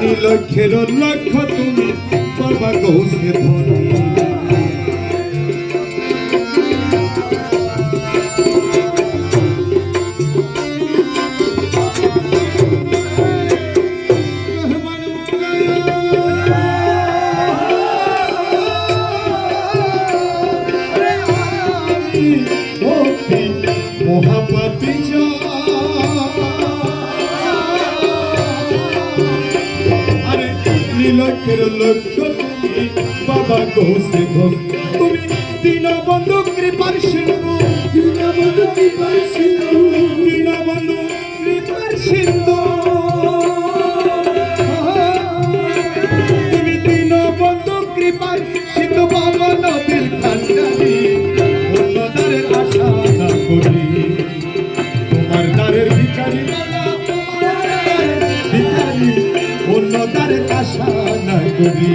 নীলক্ষের লক্ষ্য তুমি বাবা কৌশে ধন। মহাপাপী আরে নীলক্ষের লক্ষ্য বাবা কৌশে ধন তুমি আশা না করি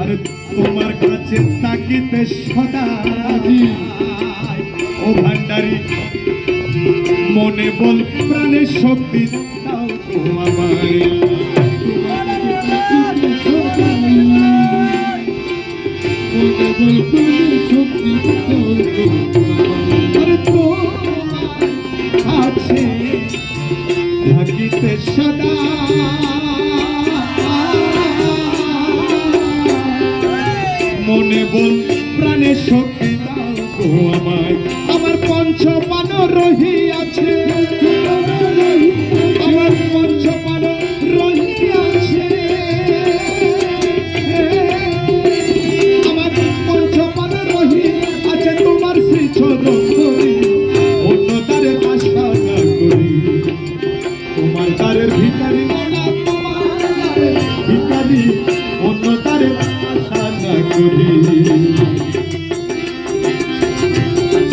আরে তোমার কাছে সদা মনে বল প্রাণে শক্তি দাও আমায়। মনে বল প্রাণে শক্তি দাও আমায়। আমার পঞ্চ পান রহিয়াছে। তারের ভিকারি ভিকারি অন্য তারে আশা না করি।